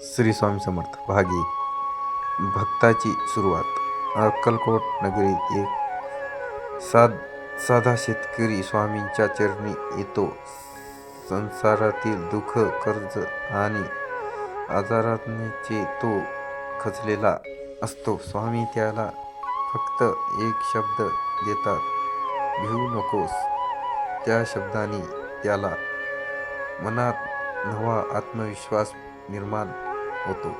श्री स्वामी समर्थ. भागी. भक्ताची सुरुवात. अक्कलकोट नगरीत एक साध साधा शेतकरी स्वामींच्या चरणी येतो. संसारातील दुःख कर्ज आणि आजारांचे तो खचलेला असतो. स्वामी त्याला फक्त एक शब्द देतात भिवू नकोस. त्या शब्दाने त्याला मनात नवा आत्मविश्वास निर्माण होतो.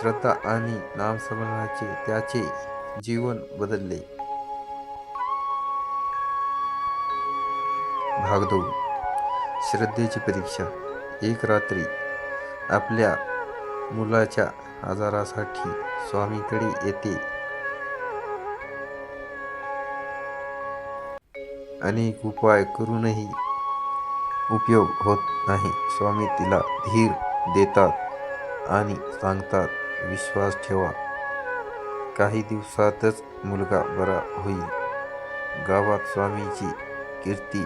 श्रद्धा आणि नामस्मरणाचे त्याचे जीवन बदलले. भाग दोन. श्रद्धेची परीक्षा. एक रात्री आपल्या मुलाच्या आजारासाठी स्वामीकडे येते. अनेक उपाय करूनही उपयोग होत नाही. स्वामी तिला धीर देतात आणि सांगतात विश्वास ठेवा. काही दिवसातच मुलगा बरा होईल. गावात स्वामीची कीर्ती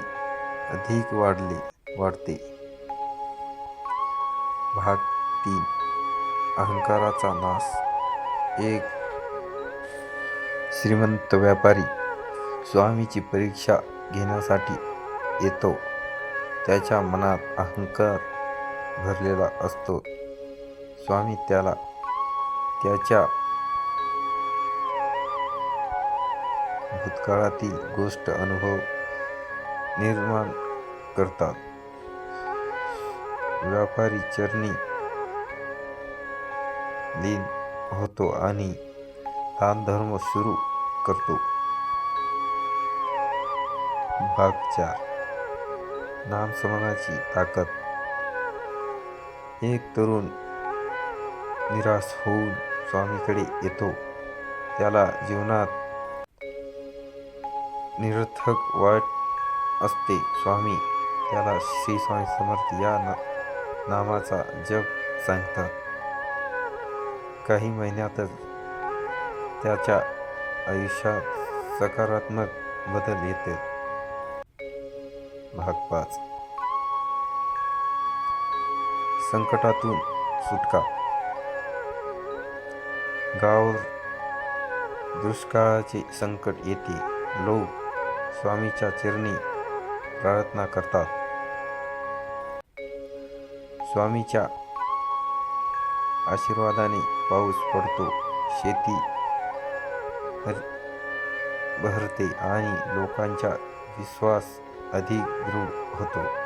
अधिक वाढली वाढते. भाग तीन. अहंकाराचा नाश. एक श्रीमंत व्यापारी स्वामीची परीक्षा घेण्यासाठी येतो. त्याच्या मनात अहंकार भरलेला असतो. स्वामी त्याला त्याच्या भूतकाळातील गोष्ट अनुभव निर्माण करतात. व्यापारी चरणी लीन होतो आणि दानधर्म सुरू करतो. भाग चार नामस्मरणाची ताकद एक तरुण निराश होऊन स्वामीकडे येतो. त्याला जीवनात निरर्थक वाट असते. स्वामी त्याला श्री स्वामी समर्थ या ना नामाचा जप सांगतात. काही महिन्यातच त्याच्या आयुष्यात सकारात्मक बदल येते. भाग पाच. संकटातून सुटका. गाव दुष्काळाचे संकट येते. लोक स्वामीच्या चरणी प्रार्थना करतात. स्वामीच्या आशीर्वादाने पाऊस पडतो. शेती बहरते आणि लोकांचा विश्वास अधिक दृढ होतो.